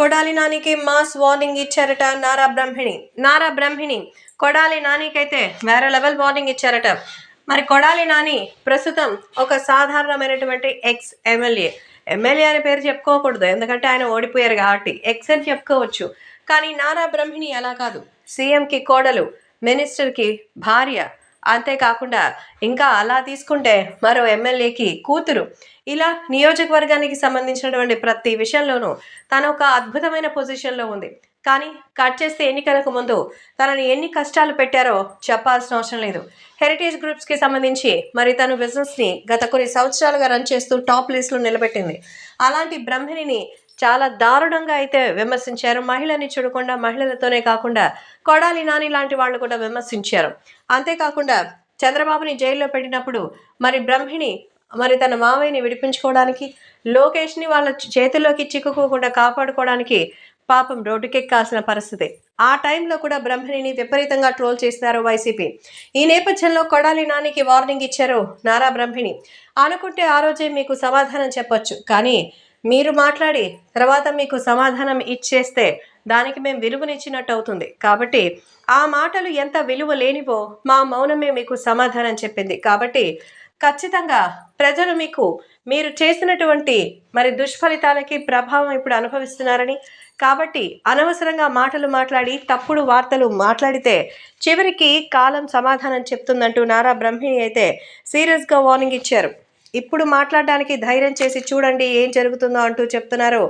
కొడాలి నానికి mass warning ఇచ్చారట నారా బ్రహ్మిణి. నారా బ్రహ్మిణి కొడాలి నానికైతే వేరే లెవెల్ వార్నింగ్ ఇచ్చారట. మరి కొడాలి నాని ప్రస్తుతం ఒక సాధారణమైనటువంటి ఎక్స్ ఎమ్మెల్యే ఎమ్మెల్యే అనే పేరు చెప్పుకోకూడదు ఎందుకంటే ఆయన ఓడిపోయారు కాబట్టి. ఎక్స్ అని చెప్పుకోవచ్చు. కానీ నారా బ్రహ్మిణి అలా కాదు. సీఎంకి కోడలు మినిస్టర్కి భార్య అంతేకాకుండా ఇంకా అలా తీసుకుంటే మరో ఎమ్మెల్యేకి కూతురు. ఇలా నియోజకవర్గానికి సంబంధించినటువంటి ప్రతి విషయంలోనూ తను ఒక అద్భుతమైన పొజిషన్లో ఉంది. కానీ కట్ చేస్తే ఎన్నికలకు ముందు తనని ఎన్ని కష్టాలు పెట్టారో చెప్పాల్సిన అవసరం లేదు. హెరిటేజ్ గ్రూప్స్కి సంబంధించి మరి తను బిజినెస్ని గత కొన్ని సంవత్సరాలుగా రన్ చేస్తూ టాప్ లిస్ట్లో నిలబెట్టింది. అలాంటి బ్రహ్మిణిని చాలా దారుణంగా అయితే విమర్శించారు. మహిళని చూడకుండా మహిళలతోనే కాకుండా కొడాలి నాని లాంటి వాళ్ళు కూడా విమర్శించారు. అంతేకాకుండా చంద్రబాబుని జైల్లో పెట్టినప్పుడు మరి బ్రహ్మిణి మరి తన మావయ్యని విడిపించుకోవడానికి లోకేష్ని వాళ్ళ చేతిలోకి చిక్కుకోకుండా కాపాడుకోవడానికి పాపం రోడ్డుకెక్కాల్సిన పరిస్థితి. ఆ టైంలో కూడా బ్రహ్మిణిని విపరీతంగా ట్రోల్ చేశారు వైసీపీ. ఈ నేపథ్యంలో కొడాలి నానికి వార్నింగ్ ఇచ్చారు నారా బ్రహ్మిణి. అనుకుంటే ఆ రోజే మీకు సమాధానం చెప్పొచ్చు. కానీ మీరు మాట్లాడి తర్వాత మీకు సమాధానం ఇచ్చేస్తే దానికి మేము విలువనిచ్చినట్టు అవుతుంది. కాబట్టి ఆ మాటలు ఎంత విలువ లేనివో మా మౌనమే మీకు సమాధానం చెప్పింది. కాబట్టి ఖచ్చితంగా ప్రజలు మీకు మీరు చేసినటువంటి మరి దుష్ఫలితాలకి ప్రభావం ఇప్పుడు అనుభవిస్తున్నారని. కాబట్టి అనవసరంగా మాటలు మాట్లాడి తప్పుడు వార్తలు మాట్లాడితే చివరికి కాలం సమాధానం చెప్తుందంటూ నారా బ్రహ్మిణి అయితే సీరియస్గా వార్నింగ్ ఇచ్చారు. ఇప్పుడు మాట్లాడడానికి ధైర్యం చేసి చూడండి ఏం జరుగుతుందో అంటూ చెప్తున్నారు